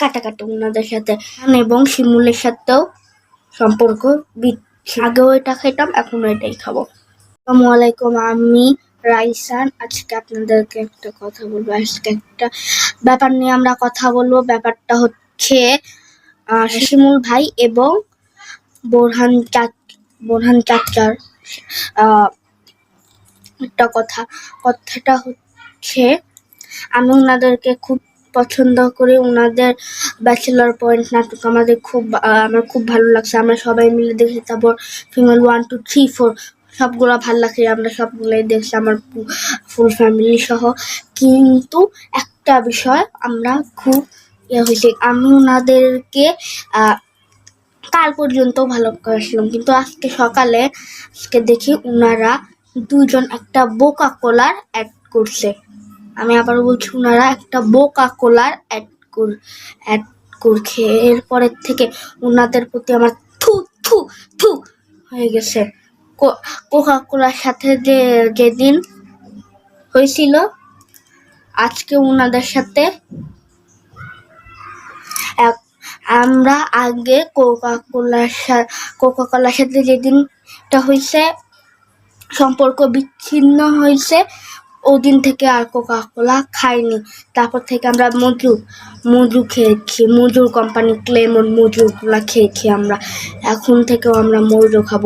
কাটাকাটি ওনাদের সাথে এবং শিমুলের সাথেও সম্পর্ক। আগেও এটা খাইতাম এখন এটাই খাব। আসসালামু আলাইকুম, আমি রাইসান। আজকে আপনাদেরকে একটা কথা বলব। আজকে একটা ব্যাপার নিয়ে আমরা কথা বলব। ব্যাপারটা হচ্ছে শিমুল ভাই এবং বোরহান চাচ, বোরহান চাচার একটা কথা। কথাটা হচ্ছে, আমি ওনাদেরকে খুব পছন্দ করে। ওনাদের ব্যাচেলর পয়েন্ট নাটক আমাদের খুব আমার খুব ভালো লাগছে। আমরা সবাই মিলে দেখি তারপর female one two three four সবগুলো ভালো লাগছে। আমরা সবগুলোই দেখছি আমার ফুল ফ্যামিলি সহ। কিন্তু একটা বিষয় আমরা খুব ইয়ে হয়েছে। আমি ওনাদেরকে কাল পর্যন্ত ভালো করেছিলাম কিন্তু আজকে সকালে, আজকে দেখি ওনারা দুজন একটা বোকা কোলার অ্যাড করছে। আমি আবার বলছি ওনারা একটা বোকা কোলার অ্যাড কর অ্যাড করছে। এরপরের থেকে ওনাদের প্রতি আমার থু থু থু হয়ে গেছে। কোকা কোলার সাথে যে, যেদিন হয়েছিল, আজকে ওনাদের সাথে এক, আমরা আগে কোকা কোলার কোকা কোলার সাথে যেদিনটা হয়েছে, সম্পর্ক বিচ্ছিন্ন হয়েছে ওদিন থেকে আর কোকা কোলা খাইনি। তারপর থেকে আমরা মজু মজু খেয়েছি মজুর কোম্পানি ক্লেমন খেয়ে খেয়েছি আমরা। এখন থেকেও আমরা মজু খাব।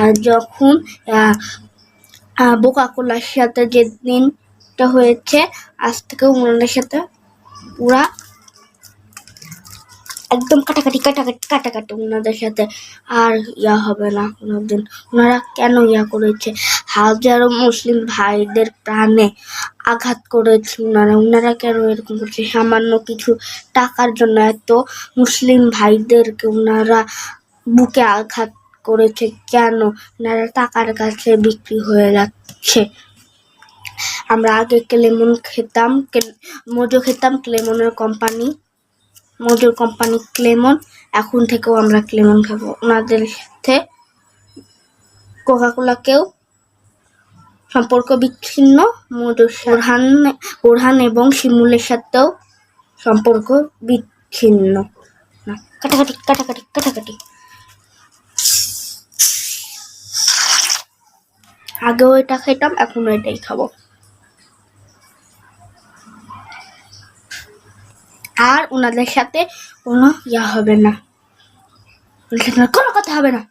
আর যখন বোকা কোলার সাথে যেদিনটা হয়েছে, আজ থেকে ওনাদের সাথে পুরা একদম কাটাকাটি কাটাকাটি কাটাকাটি ওনাদের সাথে। আর ইয়া হবে না কোনোদিন। ওনারা কেন ইয়া করেছে? হাজারো মুসলিম ভাইদের প্রাণে আঘাত করেছে ওনারা। ওনারা কেন এরকম করছে? সামান্য কিছু টাকার জন্য এত মুসলিম ভাইদেরকে ওনারা বুকে আঘাত করেছে। কেন? ওনারা টাকার কাছে বিক্রি হয়ে যাচ্ছে। আমরা আগে ক্লেমন খেতাম মজো খেতাম ক্লেমনের কোম্পানি। মজুর কোম্পানি ক্লেমন এখন থেকেও আমরা ক্লেমন খাব। ওনাদের সাথে কোকাকোলাকেও সম্পর্ক বিচ্ছিন্ন। মধুর বোরহান বোরহান এবং শিমুলের সাথেও সম্পর্ক বিচ্ছিন্ন। কাটাকাটি কাটাকাটি কাটাকাটি। আগেও এটা খেতাম এখনও এটাই খাব। আর ওনাদের সাথে কোনো ইয়া হবে না। কোনো কথা হবে না।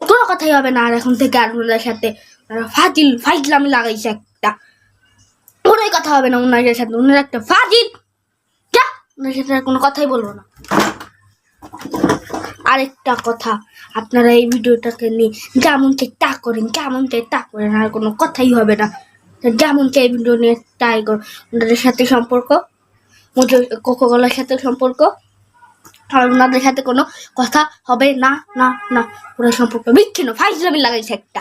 কোনো কথাই হবে না আর এখন থেকে আর ওনাদের সাথে ফাজিল ফাজিল ফাইজলামি লাগাইছি একটা। কোনোই কথা হবে না ওনাদের সাথে। ওনার একটা ফাজিল। যা ওনার সাথে কোনো কথাই বলব না। আরেকটা কথা, আপনারা এই ভিডিওটাকে নিয়ে যেমন চাই তা করেন কেমন চাই তা করেন, আর কোনো কথাই হবে না। যেমন চাই ভিডিও নিয়ে তাই কর। ওনাদের সাথে সম্পর্ক কোকো কোলার সাথে সম্পর্ক। আর ওনাদের সাথে কোনো কথা হবে না না না। ওরা সম্পর্ক বিচ্ছিন্ন। ফাইজলামি লাগাইছে একটা।